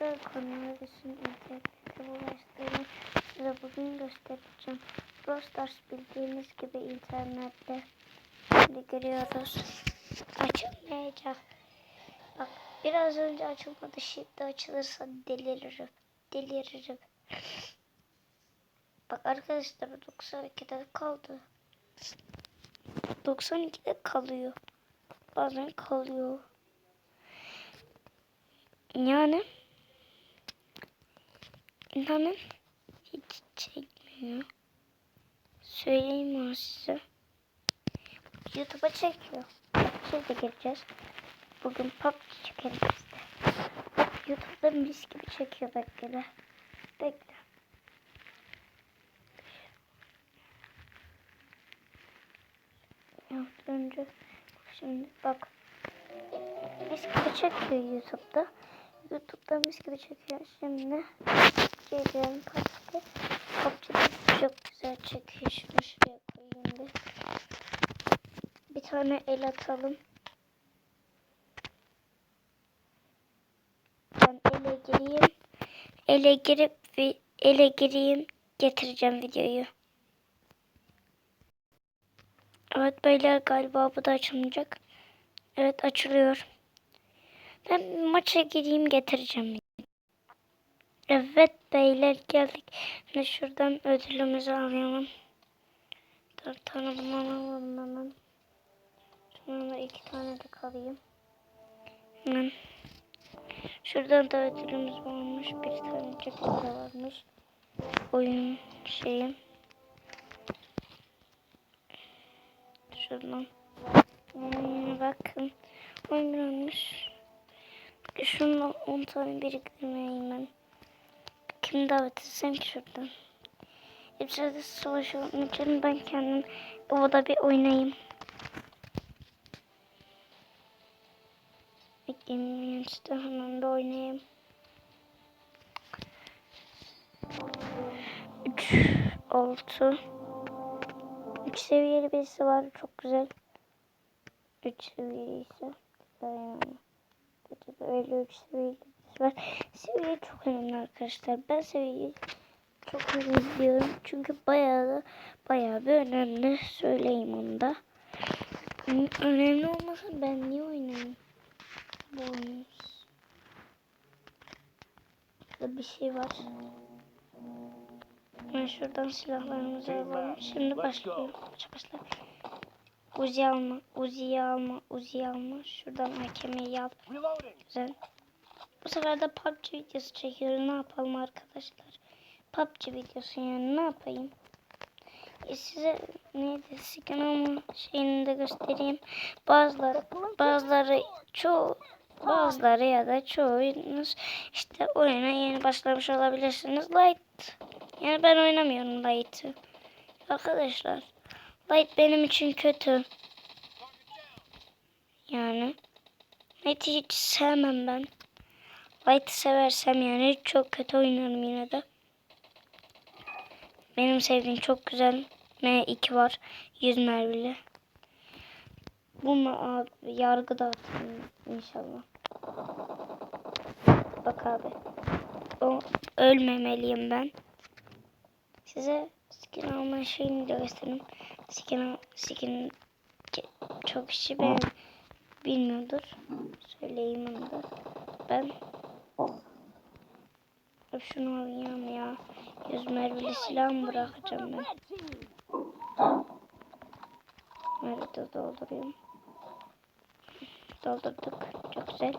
Nasıl koronavirüsün internete bulaştığını size bugün göstereceğim. Brawl Stars bildiğiniz gibi internette şimdi görüyoruz. Açılmayacak. Bak biraz önce açılmadı şimdi açılırsa deliririm. Deliririm. Bak arkadaşlar 92'de kaldı. 92'de kalıyor. Bazen kalıyor. Yani inanın hiç çekmiyor. Söyleyeyim onu size. YouTube'a çekiyor. Biz de gireceğiz. Bugün PUBG çekelim biz de. YouTube'da mis gibi çekiyor bekle. Bekle. Yaptı önce. Şimdi bak. Mis gibi çekiyor YouTube'da. YouTube'da mis gibi çekiyor. Şimdi geliyorum PUBG'de. PUBG'de çok güzel çekiyor. Şunu şuraya koyayım bir. Bir tane el atalım. Ben ele gireyim. Ele girip ele gireyim. Getireceğim videoyu. Evet beyler galiba bu da açılmayacak. Evet açılıyor. Ben maça gireyim getireceğim. Evet beyler geldik. Şimdi şuradan ödülümüzü alalım. Dört tane bundan alalım hemen. Da iki tane de kalayım. Hemen. Şuradan da ödülümüz varmış. Bir tane de varmış. Oyun şeyi. Şuradan. Hmm, bakın. Oynamış. Şundan 10 tane biriktirmeyeyim ben. Kim davet etsem ki şuradan. İçeride savaşalım için ben kendim ovada bir oynayayım. Bekleyin işte hemen bir oynayayım. 3, 6, 3 seviyeli birisi var çok güzel. 3 seviyeli ise yani. Öyle 3 seviyeli birisi var. Seviye çok önemli arkadaşlar. Ben seviyeyi çok önemli diyorum. Çünkü bayağı bayağı bir önemli. Söyleyeyim onu da. Hı, Önemli olmasa ben niye oynayayım? Bu oyunu. Burada bir şey var. Ben şuradan silahlarımızı alalım. Şimdi başlayalım. Uzi alma, Uzi'yi alma, Uzi'yi alma. Şuradan hakemeyi al. Güzel. Bu sefer de PUBG videosu çekiyoruz. Ne yapalım arkadaşlar? PUBG videosu yani ne yapayım? E size neydi alma şeyini de göstereyim. Bazıları, bazıları çoğu bazıları ya da çoğunuz işte oyuna yeni başlamış olabilirsiniz. Light. Yani ben oynamıyorum Light'ı. Arkadaşlar. Light benim için kötü. Yani. Light'ı hiç sevmem ben. Light'ı seversem yani çok kötü oynarım yine de. Benim sevdiğim çok güzel M2 var. 100 mermili. Bunu abi yargı dağıtayım inşallah. Bak abi. O, ölmemeliyim ben. Size skin alma şeyini de göstereyim. Skin ke- çok kişi ben bilmiyordur. Söyleyeyim onu da. Ben şunu alayım ya. Yüz mermili silah mı bırakacağım ben? Nerede doldurayım? Doldurduk. Çok güzel.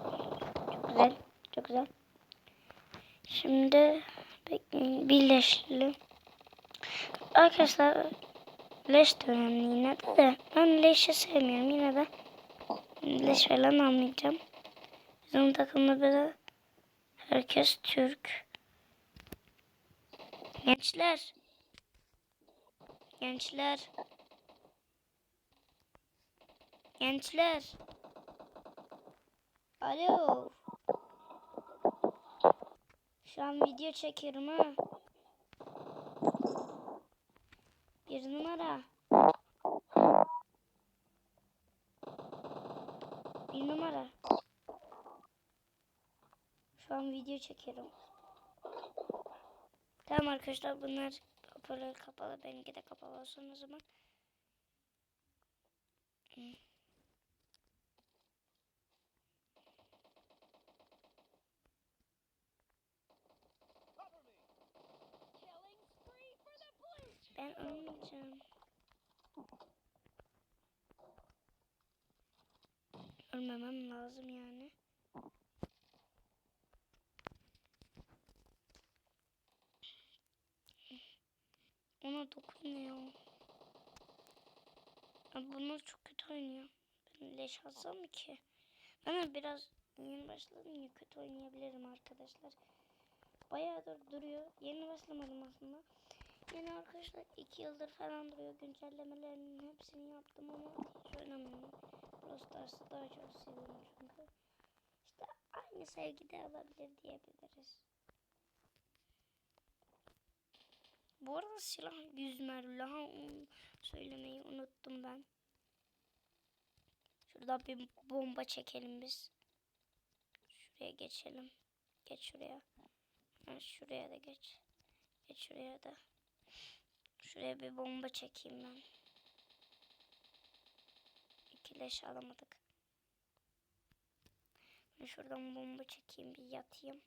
Çok güzel. Çok güzel. Şimdi bekleyin. Birleştirelim. Arkadaşlar leş de önemli yine de, de. Ben leşi sevmiyorum yine de. Leş falan almayacağım. Bizim takımda böyle herkes Türk. Gençler. Gençler. Gençler. Alo. Şu an video çekiyorum ha. Bir numara. Bir numara. Şu an video çekiyorum. Tamam arkadaşlar bunlar hoparlör kapalı. Benimki de kapalı olsun o zaman. Hı. Ölmeyeceğim. Ölmemem lazım yani. Ona dokunmuyor. Abi bunlar çok kötü oynuyor. Ben leş alsam ki? Ben biraz yeni başladım ya kötü oynayabilirim arkadaşlar. Bayağıdır duruyor. Yeni başlamadım aslında. Yeni arkadaşlar 2 yıldır falan duruyor. Güncellemelerinin hepsini yaptım ama hiç oynamıyorum. Brawl Stars'ı daha çok seviyorum çünkü. İşte aynı sevgide alabilir diyebiliriz. Bu arada silah yüz mermi. Ha, onu söylemeyi unuttum ben. Şurada bir bomba çekelim biz. Şuraya geçelim. Geç şuraya. Ha, şuraya da geç. Geç şuraya da. Şuraya bir bomba çekeyim ben. İki leş alamadık. Ben şuradan bomba çekeyim bir yatayım.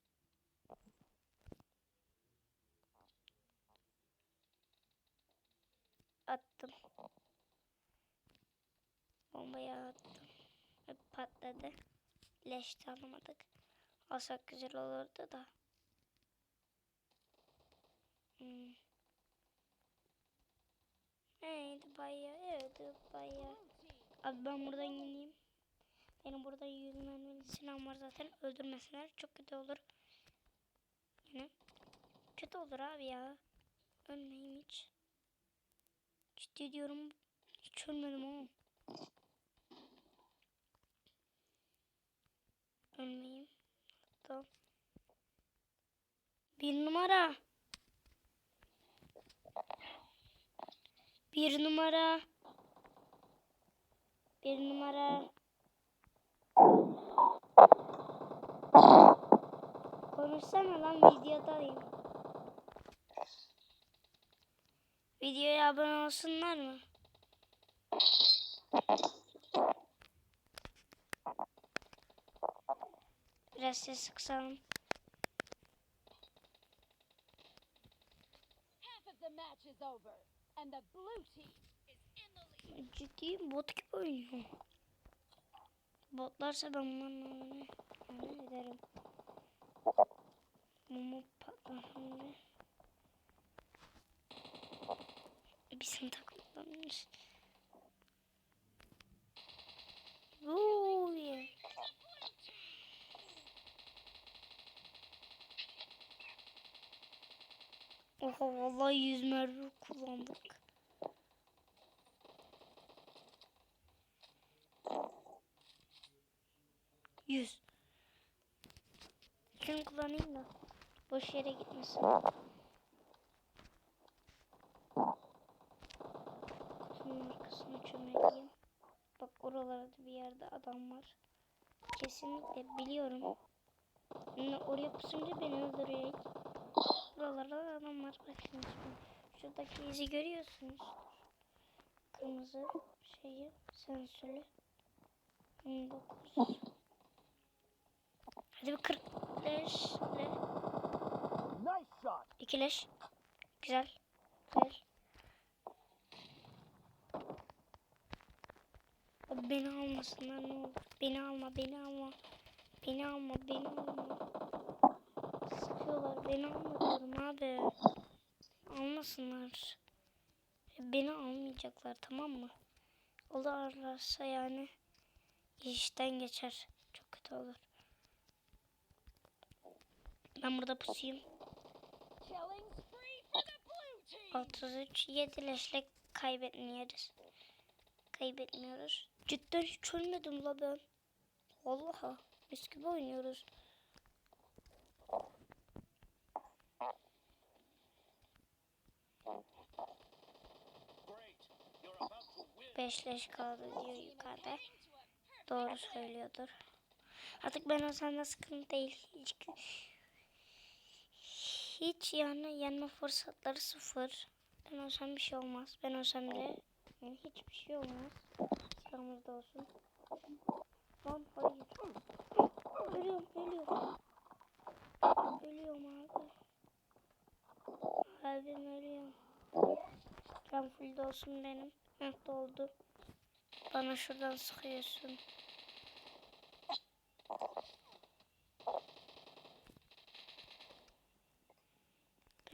Attım. Bombayı attım. Ve patladı. Leş de alamadık. Alsak güzel olurdu da. Hmm. Neydi bayağı, evet bayağı. Abi ben buradan ineyim. Benim burada yüzümden silahım var zaten. Öldürmesinler. Çok kötü olur. Yine. Kötü olur abi ya. Ölmeyeyim hiç. Ciddi diyorum. Hiç ölmedim oğlum. Ölmeyeyim. Hatta. Bir numara. Bir numara. Bir numara. Konuşsana lan videodayım. Videoya abone olsunlar mı? Biraz ses kısalım. Ciddiyim bot gibi oynuyor. Botlarsa ben bunlarla oyunu yani ederim. Mumu patlar şimdi. Bizim takımdanmış. Ooo yeah. Oha vallahi yüz mermi kullandık. Yüz. Şunu kullanayım da boş yere gitmesin. Kutunun arkasına çömeleyim. Bak oralarda bir yerde adam var. Kesinlikle biliyorum. Yani oraya pusunca beni öldürecek. Buralarda adam var. Bak şimdi. Şuradaki izi görüyorsunuz. Kırmızı şeyi sensörlü. 19. Hadi bir 40 leşle. Nice shot. İki leş. Güzel. Güzel. Abi Beni almasınlar ne olur. Beni alma, beni alma. Beni alma, beni alma. Sıkıyorlar, beni alma diyorum abi. Almasınlar. Beni almayacaklar tamam mı? Olurlarsa yani işten geçer. Çok kötü olur. Ben burada pusayım. Killing spree for the blue team. 33 7 leşle kaybetmiyoruz. Kaybetmiyoruz. Cidden hiç ölmedim la ben. Vallahi mis gibi oynuyoruz. 5 leş kaldı diyor yukarıda. Doğru söylüyordur. Artık ben olsam da sıkıntı değil. Hiç yani yenme fırsatları sıfır. Ben olsam bir şey olmaz. Ben olsam bile yani hiçbir şey olmaz. Silahımızda olsun. Lan hayır. Ölüyorum ölüyorum. Ölüyorum abi. Abim ölüyorum. Can full olsun benim. Heh doldu. Bana şuradan sıkıyorsun.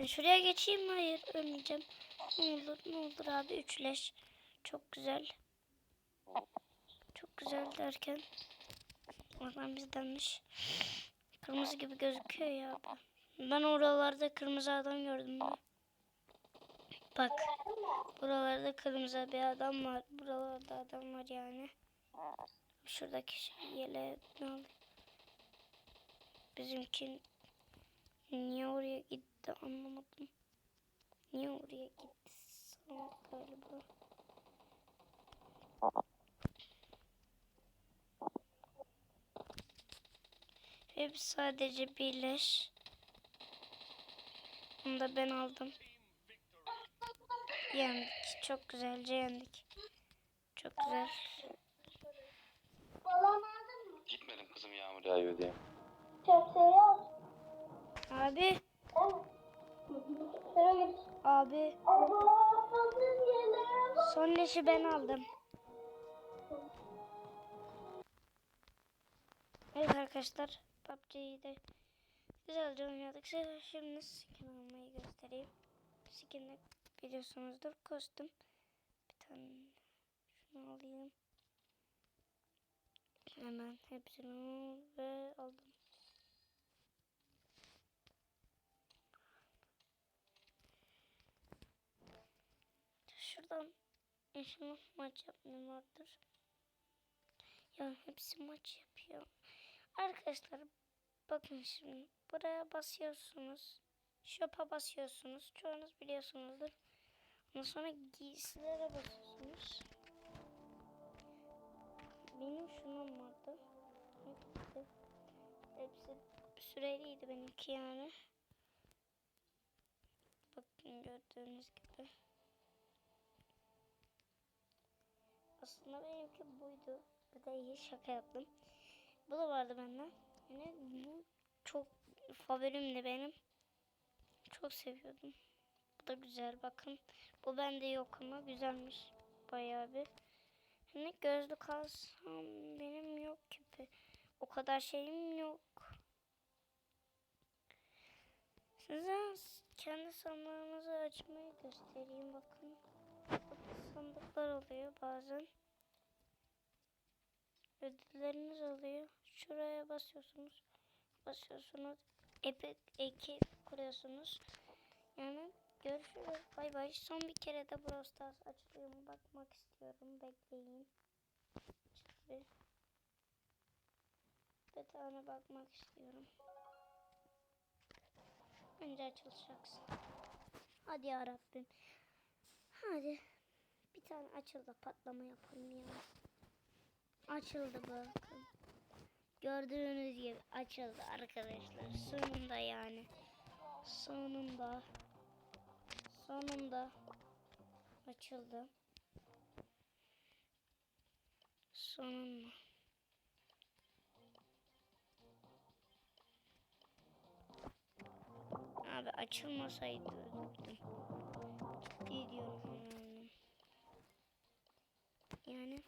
Ben şuraya geçeyim mi? Hayır ölmeyeceğim. Ne olur ne olur abi üçleş. Çok güzel. Çok güzel derken. Oradan bizdenmiş. Kırmızı gibi gözüküyor ya. Ben oralarda kırmızı adam gördüm ya. Bak. Buralarda kırmızı bir adam var. Buralarda adam var yani. Şuradaki şey yele ne oldu? Bizimki niye oraya gitti anlamadım. Niye oraya gitti? Salak galiba. Hep sadece birleş. Bunu da ben aldım. Yendik. Çok güzelce yendik. Çok güzel. Gitmedim kızım yağmur yağıyor diye. Abi. Abi. Son leşi ben aldım. Evet arkadaşlar. PUBG'yi de güzelce oynadık. Şimdi skin almayı göstereyim. Skin de biliyorsunuzdur. Kostüm. Bir tane şunu alayım. Hemen hepsini ve aldım. Şuradan inşallah maç yapmam vardır. Ya hepsi maç yapıyor. Arkadaşlar bakın şimdi buraya basıyorsunuz. Shop'a basıyorsunuz. Çoğunuz biliyorsunuzdur. Ondan sonra giysilere basıyorsunuz. Benim şunum vardı. Hepsi, hepsi süreliydi benimki yani. Bakın gördüğünüz gibi. Aslında benimki buydu. Bir de iyi şaka yaptım. Bu da vardı bende. Yani bu çok favorimdi benim. Çok seviyordum. Bu da güzel bakın. Bu bende yok ama güzelmiş. Bayağı bir. Hani gözlük alsam benim yok gibi. O kadar şeyim yok. Size kendi sandığınızı açmayı göstereyim bakın. Sandıklar oluyor bazen. Ödülleriniz oluyor. Şuraya basıyorsunuz. Basıyorsunuz. Epic ekip kuruyorsunuz. Yani görüşürüz. Bay bay. Son bir kere de Brawl Stars açılıyor mu bakmak istiyorum. Bekleyin. Bir, bir tane bakmak istiyorum. Önce açılacaksın. Hadi ya Rabbim. Hadi. Bir tane açıldı patlama yapalım ya. Açıldı bakın. Gördüğünüz gibi açıldı arkadaşlar. Sonunda yani. Sonunda. Sonunda. Açıldı. Sonunda. Abi açılmasaydı öldürdüm. Ciddi diyorum yani. Yani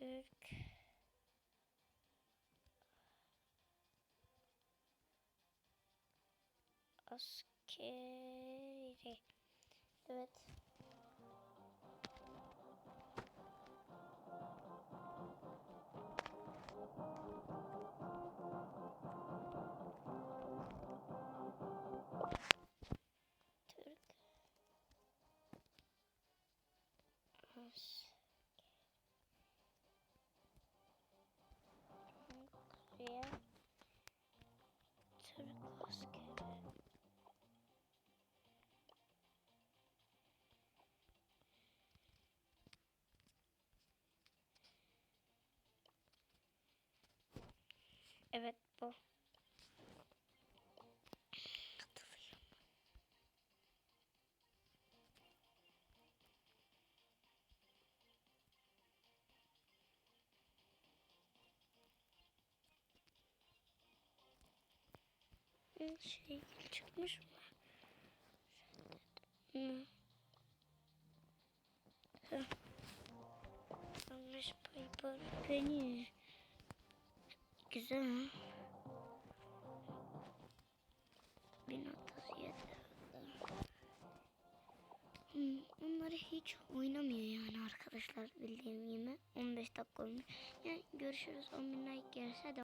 Türk askeri. Evet. Evet bu. Şey çıkmış mı? Hı. Hı. Piper Penny. Güzel ha. 1037 Hmm, onları hiç oynamıyor yani arkadaşlar bildiğim gibi 15 dakika olmuş. Yani görüşürüz 10 bin like gelirse de